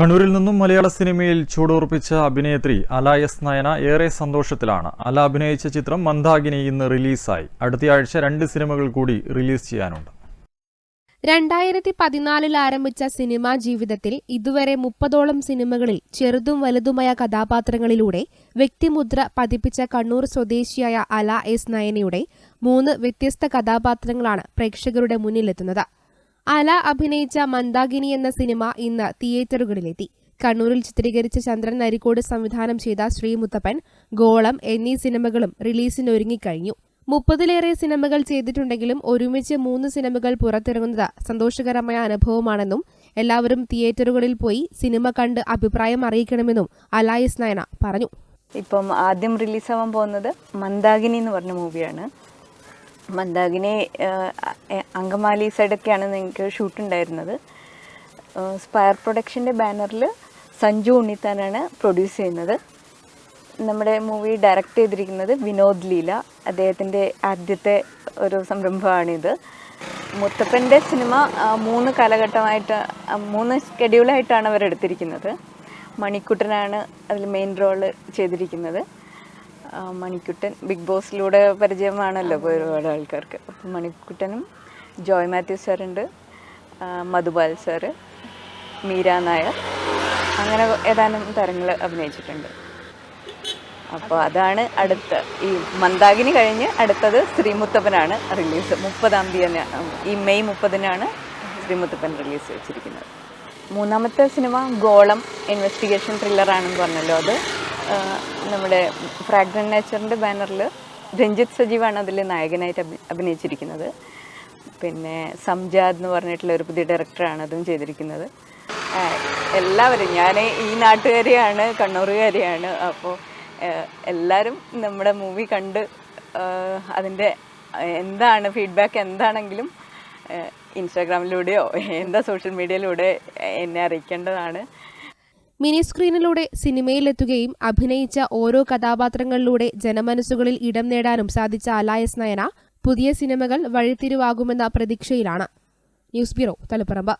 കണ്ണൂരിൽ നിന്നും മലയാള സിനിമയിൽ ചൂടുറപ്പിച്ച അഭിനേത്രി അല എസ് നയന ഏറെ സന്തോഷത്തിലാണ്. അല അഭിനയിച്ച ചിത്രം മന്ദാകിനി ഇന്ന് റിലീസായി. അടുത്തയാഴ്ച രണ്ട് സിനിമകൾ കൂടി റിലീസ് ചെയ്യാനുണ്ട്. രണ്ടായിരത്തി പതിനാലിൽ ആരംഭിച്ച സിനിമാ ജീവിതത്തിൽ ഇതുവരെ മുപ്പതോളം സിനിമകളിൽ ചെറുതും വലുതുമായ കഥാപാത്രങ്ങളിലൂടെ വ്യക്തിമുദ്ര പതിപ്പിച്ച കണ്ണൂർ സ്വദേശിയായ അല എസ് നയനയുടെ മൂന്ന് വ്യത്യസ്ത കഥാപാത്രങ്ങളാണ് പ്രേക്ഷകരുടെ മുന്നിലെത്തുന്നത്. അല അഭിനയിച്ച മന്ദാഗിനി എന്ന സിനിമ ഇന്ന് തിയേറ്ററുകളിലെത്തി. കണ്ണൂരിൽ ചിത്രീകരിച്ച ചന്ദ്രൻ നരിക്കോട് സംവിധാനം ചെയ്ത ശ്രീമുത്തപ്പൻ ഗോളം എന്നീ സിനിമകളും റിലീസിനൊരുങ്ങിക്കഴിഞ്ഞു. മുപ്പതിലേറെ സിനിമകൾ ചെയ്തിട്ടുണ്ടെങ്കിലും ഒരുമിച്ച് മൂന്ന് സിനിമകൾ പുറത്തിറങ്ങുന്നത് സന്തോഷകരമായ അനുഭവമാണെന്നും എല്ലാവരും തിയേറ്ററുകളിൽ പോയി സിനിമ കണ്ട് അഭിപ്രായം അറിയിക്കണമെന്നും അലായസ് നയന പറഞ്ഞു. ഇപ്പം ആദ്യം റിലീസാവാൻ പോകുന്നത് മന്ദാഗിനി എന്ന് പറഞ്ഞ മൂവിയാണ്. മന്ദാകിനി അങ്കമാലി സൈഡൊക്കെയാണ് നിങ്ങൾക്ക് ഷൂട്ട് ഉണ്ടായിരുന്നത്. സ്പയർ പ്രൊഡക്ഷന്റെ ബാനറിൽ സഞ്ജു ഉണ്ണിത്താനാണ് പ്രൊഡ്യൂസ് ചെയ്യുന്നത്. നമ്മുടെ മൂവി ഡയറക്റ്റ് ചെയ്തിരിക്കുന്നത് വിനോദ് ലീല അദ്ദേഹത്തിന്റെ ആദ്യത്തെ ഒരു സംരംഭമാണിത്. മുത്തപ്പന്റെ സിനിമ മൂന്ന് കാലഘട്ടമായിട്ട് മൂന്ന് ഷെഡ്യൂളായിട്ടാണ് അവർ എടുത്തിരിക്കുന്നത് മണിക്കുട്ടനാണ് അതിൽ മെയിൻ റോൾ ചെയ്തിരിക്കുന്നത്. മണിക്കുട്ടൻ ബിഗ് ബോസിലൂടെ പരിചയമാണല്ലോ ഒരുപാട് ആൾക്കാർക്ക്. അപ്പോൾ മണിക്കുട്ടനും ജോയ് മാത്യു സാറുണ്ട് മധുപാൽ സാറ് മീര നായർ അങ്ങനെ ഏതാനും താരങ്ങൾ അഭിനയിച്ചിട്ടുണ്ട്. അപ്പോൾ അതാണ് അടുത്ത ഈ മന്ദാകിനി കഴിഞ്ഞ് അടുത്തത് ശ്രീമുത്തപ്പനാണ് റിലീസ്. മുപ്പതാം തീയതി ഈ മെയ് മുപ്പതിനാണ് ശ്രീമുത്തപ്പൻ റിലീസ് വെച്ചിരിക്കുന്നത്. മൂന്നാമത്തെ സിനിമ ഗോളം ഇൻവെസ്റ്റിഗേഷൻ ത്രില്ലറാണെന്ന് പറഞ്ഞല്ലോ അത്. നമ്മുടെ ഫ്രാഗ്രൻ നേച്ചറിന്റെ ബാനറിൽ രഞ്ജിത്ത് സജീവാണ് അതിൽ നായകനായിട്ട് അഭിനയിച്ചിരിക്കുന്നത്. പിന്നെ സംജാദ് എന്ന് പറഞ്ഞിട്ടുള്ള ഒരു പുതിയ ഡയറക്ടറാണ് അതും ചെയ്തിരിക്കുന്നത്. എല്ലാവരും ഞാൻ ഈ നാട്ടുകാരിയാണ് കണ്ണൂറുകാരിയാണ് അപ്പോൾ എല്ലാവരും നമ്മുടെ മൂവി കണ്ട് അതിന്റെ എന്താണ് ഫീഡ്ബാക്ക് എന്താണെങ്കിലും ഇൻസ്റ്റാഗ്രാമിലൂടെയോ എന്താ സോഷ്യൽ മീഡിയയിലൂടെ എന്നെ അറിയിക്കേണ്ടതാണ്. മിനി സ്ക്രീനിലൂടെ സിനിമയിലെത്തുകയും അഭിനയിച്ച ഓരോ കഥാപാത്രങ്ങളിലൂടെ ജനമനസ്സുകളിൽ ഇടം നേടാനും സാധിച്ച അലായസ് നയന പുതിയ സിനിമകൾ വഴിത്തിരിവാകുമെന്ന പ്രതീക്ഷയിലാണ്. News bureau Thalapparamba.